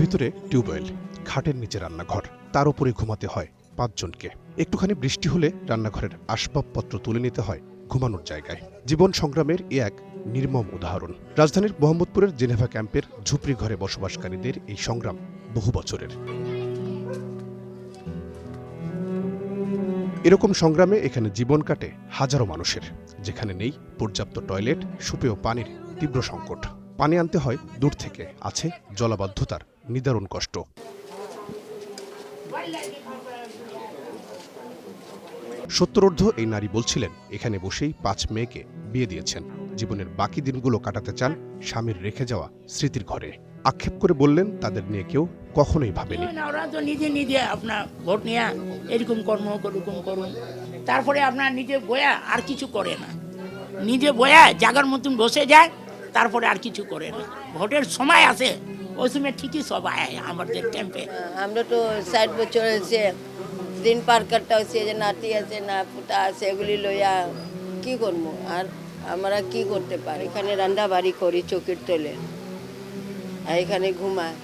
ভিতরে টিউবওয়েল, খাটের নিচে রান্নাঘর, তার উপরে ঘুমাতে হয় পাঁচজনকে। একটুখানি বৃষ্টি হলে রান্নাঘরের আসবাবপত্র তুলে নিতে হয় ঘুমানোর জায়গায়। জীবন সংগ্রামের এ এক নির্মম উদাহরণ। রাজধানীর মোহাম্মদপুরের জেনেভা ক্যাম্পের ঝুপড়ি ঘরে বসবাসকারীদের এই সংগ্রাম বহু বছরের। এরকম সংগ্রামে এখানে জীবন কাটে হাজারো মানুষের, যেখানে নেই পর্যাপ্ত টয়লেট, সুপেয় পানির তীব্র সংকট। পানি আনতে হয় দূর থেকে, আছে জলাবদ্ধতার নিদারুণ কষ্ট। সত্তরোর্ধ এই নারী বলছিলেন, এখানে বসেই পাঁচ মেয়েকে বিয়ে দিয়েছেন। জীবনের বাকি দিনগুলো কাটাতে চান স্বামীর রেখে যাওয়া স্মৃতির ঘরে। আক্ষেপ করে বললেন, তাদের নিয়ে কেউ কখনোই ভাবেনি। ওরা তো নিজে নিজে আপনার ভোট নিয়ে এরকম কর্ম এরকম করুন। তারপরে আপনার নিজে বয়া আর কিছু করে না। নিজে বয়া জাগার মতন বসে যায়, তারপরে আর কিছু করে না। ভোটের সময় আছে ওই সময় ঠিকই সব আয় আমাদের ক্যাম্পে আমরা তো ষাট বছর হয়েছে, দিন পার কাটটা হচ্ছে যে নাতি আছে, না পুতা আছে, এগুলি লইয়া কি করব? আর আমরা কি করতে পারি? এখানে রান্না বাড়ি করি চোখের তলে। আর এখানে ঘুমায়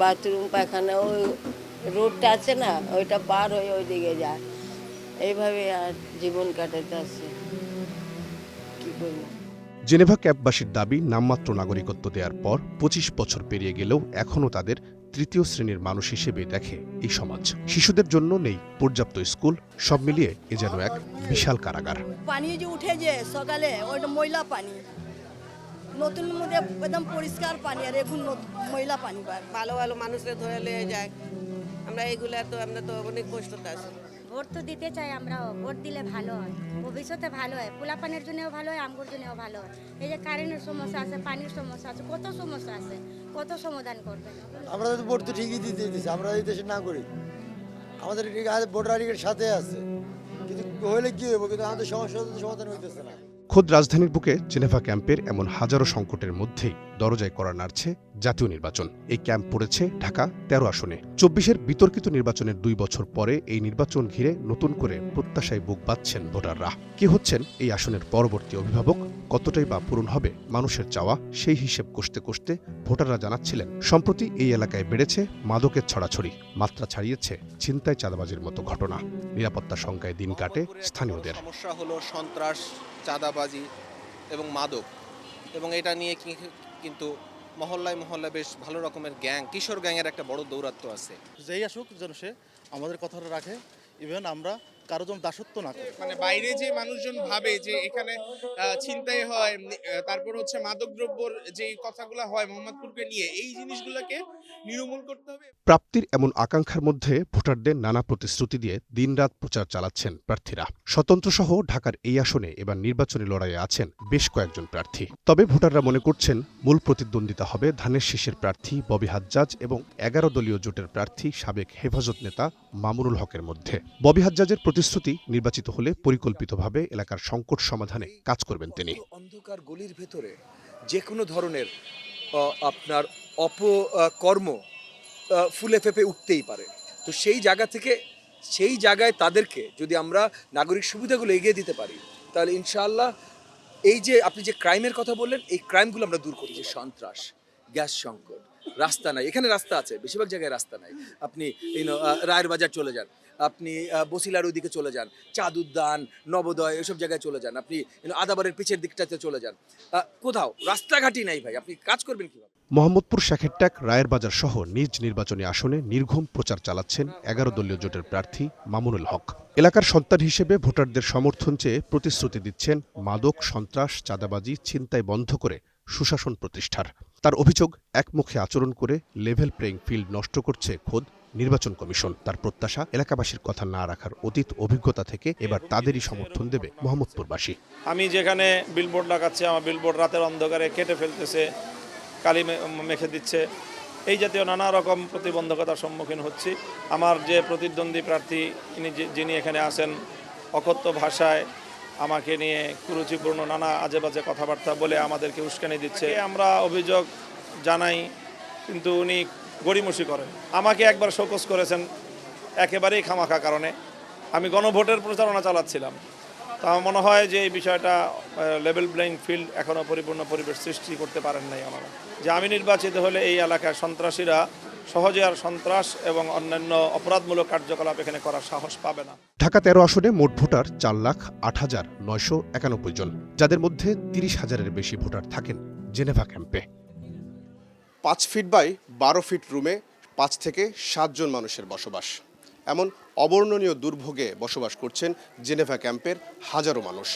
বাথরুম, পায়খানা, ওই রোডটা আছে না, ওইটা পার হয়ে ওই দিকে যায়। এইভাবে আর জীবন কাটাতে আছে। কি করব? জেনেভা ক্যাম্পবাসীর দাবি নামমাত্র নাগরিকত্ব দেওয়ার পর পঁচিশ বছর পেরিয়ে গেলেও এখনও তাদের তৃতীয় শ্রেণির মানুষ হিসেবে দেখে এই সমাজ। শিশুদের জন্য নেই পর্যাপ্ত স্কুল সব মিলিয়ে এ যেন এক বিশাল কারাগার। পানি যে উঠে যে সকালে ওইটা ময়লা পানি। নতুন মধ্যে একদম পরিষ্কার পানি আর এখন ময়লা পানি। ভালো ভালো মানুষকে ধরে নিয়ে যায়। আমরা এইগুলা তো আমরা তো অনেক কষ্টতে আছি। ভোট তো দিতে চাই, আমরাও। ভোট দিলে ভালো হয়। ভবিষ্যতে ভালো হয়। পোলাপানের জন্যও ভালো হয় আমগুর জন্যও ভালো হয়। এই যে কারেন্টের সমস্যা আছে, পানির সমস্যা আছে, কত সমস্যা আছে, কত সমাধান করবে আমরা তো ভোট তো ঠিকই দিতে দিচ্ছি আমরা এই দেশের নাগরিক। আমাদের ভোটার সাথে আছে। কিন্তু হইলে কি হইব? কিন্তু আমাদের সমস্যা সমাধান হইতেছে না। খোদ রাজধানীর বুকে জেনেভা ক্যাম্পের এমন হাজারো সংকটের মধ্যেই দরজায় করা নাড়ছে জাতীয় নির্বাচন। এই ক্যাম্প পড়েছে ঢাকা তেরো আসনে। চব্বিশের বিতর্কিত নির্বাচনের দুই বছর পরে এই নির্বাচন ঘিরে নতুন করে প্রত্যাশায় বুক বাঁধছেন ভোটাররা। কি হচ্ছেন এই আসনের পরবর্তী অভিভাবক? কতটাই বা পূরণ হবে মানুষের চাওয়া? সেই হিসেব কষতে কষতে ভোটাররা জানাচ্ছিলেন, সম্প্রতি এই এলাকায় বেড়েছে মাদকের ছড়াছড়ি, মাত্রা ছাড়িয়েছে ছিনতাই চাঁদাবাজির মতো ঘটনা। নিরাপত্তা সংখ্যায় দিন কাটে স্থানীয়দের। সমস্যা হলো সন্ত্রাস চাঁদাবাজি এবং মাদক। এবং এটা নিয়ে কি- কিন্তু মহল্লায় মহল্লায় বেশ ভালো রকমের গ্যাং কিশোর গ্যাংয়ের একটা বড় দৌরাত্ম্য আছে। যেই আসুক যেন সে আমাদের কথাটা রাখে ইভেন আমরা কারও যেন দাসত্ব না করি। মানে বাইরে যে মানুষজন ভাবে যে এখানে আহ, ছিনতাই হয় তারপর হচ্ছে মাদক দ্রব্যর যে কথাগুলো হয় মোহাম্মদপুরকে নিয়ে এই জিনিসগুলোকে নির্মূল করতে হবে। প্রাপ্তির এমন আকাঙ্ক্ষার মধ্যে ভোটারদের নানা প্রতিশ্রুতি দিয়ে দিনরাত প্রচার চালাচ্ছেন প্রার্থীরা। স্বতন্ত্রসহ ঢাকার এই আসনে এবার নির্বাচনী লড়াইয়ে আছেন বেশ কয়েকজন প্রার্থী। তবে ভোটাররা মনে করছেন মূল প্রতিদ্বন্দ্বিতা হবে ধানের শীষের প্রার্থী ববি হাজ্জাজ এবং এগারো দলীয় জোটের প্রার্থী সাবেক হেফাজত নেতা মামুনুল হকের মধ্যে। ববি হাজ্জাজের প্রতিশ্রুতি নির্বাচিত হলে পরিকল্পিতভাবে এলাকার সংকট সমাধানে কাজ করবেন তিনি। অন্ধকার গলির ভেতরে যে কোনো ধরনের আপনার অপকর্ম ফুলে ফেপে উঠতেই পারে। তো সেই জায়গা থেকে, সেই জায়গায় তাদেরকে যদি আমরা নাগরিক সুবিধাগুলো এগিয়ে দিতে পারি, তাহলে ইনশাআল্লাহ এই যে আপনি যে ক্রাইমের কথা বললেন, এই ক্রাইমগুলো আমরা দূর করি যে সন্ত্রাস, গ্যাস সংকট রাস্তা নাই। এখানে রাস্তা আছে, বেশিরভাগ জায়গায় রাস্তা নাই। আপনি রায়ের বাজার চলে যান। আপনি বসিলার ওইদিকে চলে যান। চাঁদ উদ্যান নবোদয়, এসব জায়গায় চলে যান। আপনি আদাবারের পিছের দিকটাতে চলে যান। কোথাও রাস্তাঘাটই নাই ভাই। আপনি কাজ করবেন কীভাবে? মোহাম্মদপুর শেখেরট্যাক রায়ের বাজার সহ নিজ নির্বাচনী আসনে নির্ঘুম প্রচার চালাচ্ছেন এগারো দলীয় জোটের প্রার্থী মামুনুল হক। এলাকার সন্তান হিসেবে ভোটারদের সমর্থন চেয়ে প্রতিশ্রুতি দিচ্ছেন মাদক, সন্ত্রাস, চাঁদাবাজি, ছিনতাই বন্ধ করে সুশাসন প্রতিষ্ঠার। তার অভিযোগ একমুখে আচরণ করে লেভেল প্লেইং ফিল্ড নষ্ট করছে খোদ নির্বাচন কমিশন। তার প্রত্যাশা এলাকাবাসীর কথা না রাখার অতীত অভিজ্ঞতা থেকে এবার তাদেরই সমর্থন দেবে মোহাম্মদপুরবাসী। আমি যেখানে বিলবোর্ড লাগাচ্ছি, আমার বিলবোর্ড রাতের অন্ধকারে কেটে ফেলতেছে, কালি মেখে দিচ্ছে। এই জাতীয় নানা রকম প্রতিবন্ধকতার সম্মুখীন হচ্ছি। আমার যে প্রতিদ্বন্দ্বী প্রার্থী যিনি এখানে আছেন, অকথ্য ভাষায় আমাকে নিয়ে কুরুচিপূর্ণ নানা আজে বাজে কথাবার্তা বলে আমাদেরকে উস্কানি দিচ্ছে। আমরা অভিযোগ জানাই, কিন্তু উনি গড়িমসি করেন। আমাকে একবার শোকস করেছেন একেবারেই খামাখা কারণে। আমি গণভোটের প্রচারণা চালাচ্ছিলাম। তো আমার মনে হয় যে এই বিষয়টা লেভেল প্লেইং ফিল্ড এখনও পরিপূর্ণ পরিবেশ সৃষ্টি করতে পারেন নাই ওনারা যে আমি নির্বাচিত হলে এই এলাকার সন্ত্রাসীরা সহজে আর সন্ত্রাস এবং অন্যান্য অপরাধমূলক কার্যকলাপ এখানে করার সাহস পাবে না। ঢাকা তেরো আসনে মোট ভোটার চার লাখ আট হাজার নয়শো একানব্বই জন যাদের মধ্যে তিরিশ হাজারের বেশি ভোটার থাকেন জেনেভা ক্যাম্পে। পাঁচ ফিট বাই বারো ফিট রুমে পাঁচ থেকে সাতজন মানুষের বসবাস। এমন অবর্ণনীয় দুর্ভোগে বসবাস করছেন জেনেভা ক্যাম্পের হাজারো মানুষ।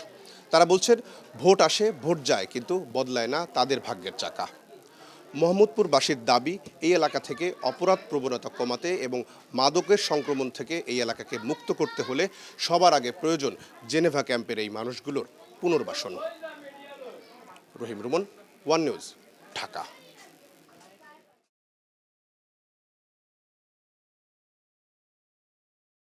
তারা বলছেন ভোট আসে ভোট যায় কিন্তু বদলায় না তাদের ভাগ্যের চাকা। মোহাম্মদপুরবাসীর দাবি, এই এলাকা থেকে অপরাধ প্রবণতা কমাতে এবং মাদকের সংক্রমণ থেকে এই এলাকাকে মুক্ত করতে হলে সবার আগে প্রয়োজন জেনেভা ক্যাম্পের এই মানুষগুলোর পুনর্বাসন। Rahim Ruman, one news, Dhaka.